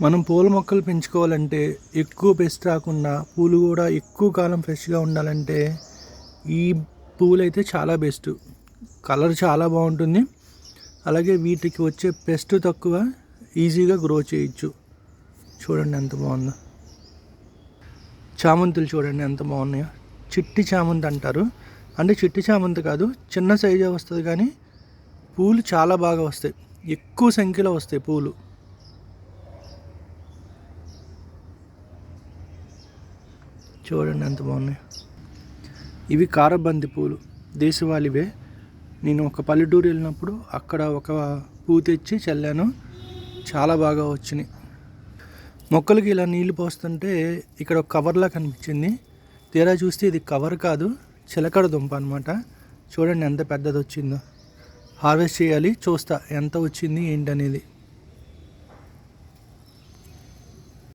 మనం పూల మొక్కలు పెంచుకోవాలంటే ఎక్కువ పెస్ట్ రాకుండా పూలు కూడా ఎక్కువ కాలం ఫ్రెష్గా ఉండాలంటే ఈ పూలు అయితే చాలా బెస్ట్. కలర్ చాలా బాగుంటుంది. అలాగే వీటికి వచ్చే పెస్ట్ తక్కువ ఈజీగా గ్రో చేయొచ్చు. చూడండి ఎంత బాగుందో. చామంతులు చూడండి ఎంత బాగున్నాయో. చిట్టి చామంతి అంటారు. అంటే చిట్టి చామంతి కాదు చిన్న సైజే వస్తుంది కానీ పూలు చాలా బాగా వస్తాయి. ఎక్కువ సంఖ్యలో వస్తాయి పూలు. చూడండి ఎంత బాగున్నాయి. ఇవి కారబంది పూలు. దేశవాళివే. నేను ఒక పల్లెటూరు వెళ్ళినప్పుడు అక్కడ ఒక పువ్వు తెచ్చి చల్లాను. చాలా బాగా వచ్చినాయి. మొక్కలకి ఇలా నీళ్ళు పోస్తుంటే ఇక్కడ ఒక కవర్లా కనిపించింది. తీరా చూస్తే ఇది కవర్ కాదు చిలకడ దుంప అనమాట చూడండి ఎంత పెద్దది వచ్చిందో హార్వెస్ట్ చేయాలి చూస్తా ఎంత వచ్చింది ఏంటనేది.